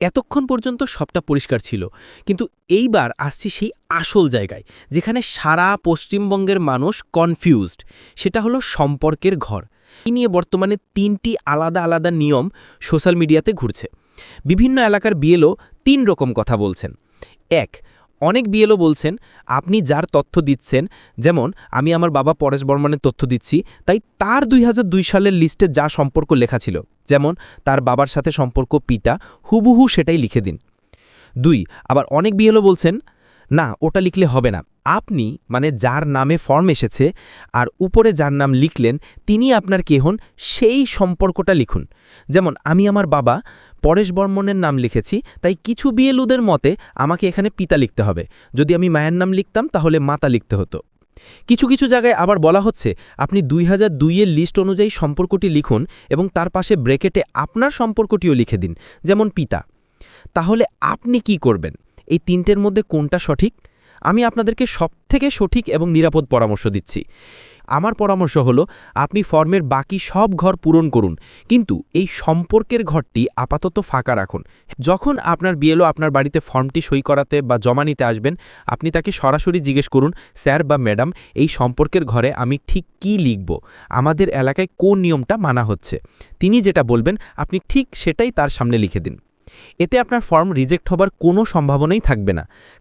এতক্ষণ পর্যন্ত সবটা পরিষ্কার ছিল, কিন্তু এইবার আসছি সেই আসল জায়গায়, যেখানে সারা পশ্চিমবঙ্গের মানুষ কনফিউজড সেটা হলো সম্পর্কের ঘর। এই নিয়ে বর্তমানে তিনটি আলাদা আলাদা নিয়ম সোশ্যাল মিডিয়াতে ঘুরছে। বিভিন্ন এলাকার বিয়েলও তিন রকম কথা বলছেন। এক অনেক বিএলও বলছেন, আপনি যার তথ্য দিচ্ছেন, যেমন, আমি আমার বাবা পরেশ বর্মনের তথ্য দিচ্ছি, তাই তার দুই হাজার দুই সালের লিস্টে যা সম্পর্ক লেখা ছিল, যেমন, তার বাবার সাথে সম্পর্ক পিটা হুবহু সেটাই লিখে দিন। দুই, আবার অনেক বিএলও বলছেন, না, ওটা লিখলে হবে না। আপনি মানে যার নামে ফর্ম এসেছে আর উপরে যার নাম লিখলেন তিনি আপনার কে হন, সেই সম্পর্কটা লিখুন। যেমন, আমি আমার বাবা পরেশ বর্মনের নাম লিখেছি, তাই কিছু বিয়েলুদের মতে আমাকে এখানে পিতা লিখতে হবে। যদি আমি মায়ের নাম লিখতাম, তাহলে মাতা লিখতে হতো। কিছু কিছু জায়গায় আবার বলা হচ্ছে, আপনি দুই হাজার দুইয়ের লিস্ট অনুযায়ী সম্পর্কটি লিখুন এবং তার পাশে ব্রেকেটে আপনার সম্পর্কটিও লিখে দিন, যেমন পিতা। তাহলে আপনি কি করবেন? এই তিনটের মধ্যে কোনটা সঠিক? আমি আপনাদেরকে সবথেকে সঠিক এবং নিরাপদ পরামর্শ দিচ্ছি। আমার পরামর্শ হলো, আপনি ফর্মের বাকি সব ঘর পূরণ করুন, কিন্তু এই সম্পর্কের ঘরটি আপাতত ফাঁকা রাখুন। যখন আপনার বিএলও আপনার বাড়িতে ফর্মটি সই করাতে বা জমা নিতে আসবেন, আপনি তাকে সরাসরি জিজ্ঞেস করুন, স্যার বা ম্যাডাম, এই সম্পর্কের ঘরে আমি ঠিক কি লিখব? আমাদের এলাকায় কোন নিয়মটা মানা হচ্ছে? তিনি যেটা বলবেন, আপনি ঠিক সেটাই তার সামনে লিখে দিন। এতে আপনার ফর্ম রিজেক্ট হবার কোনো সম্ভাবনাই থাকবে না।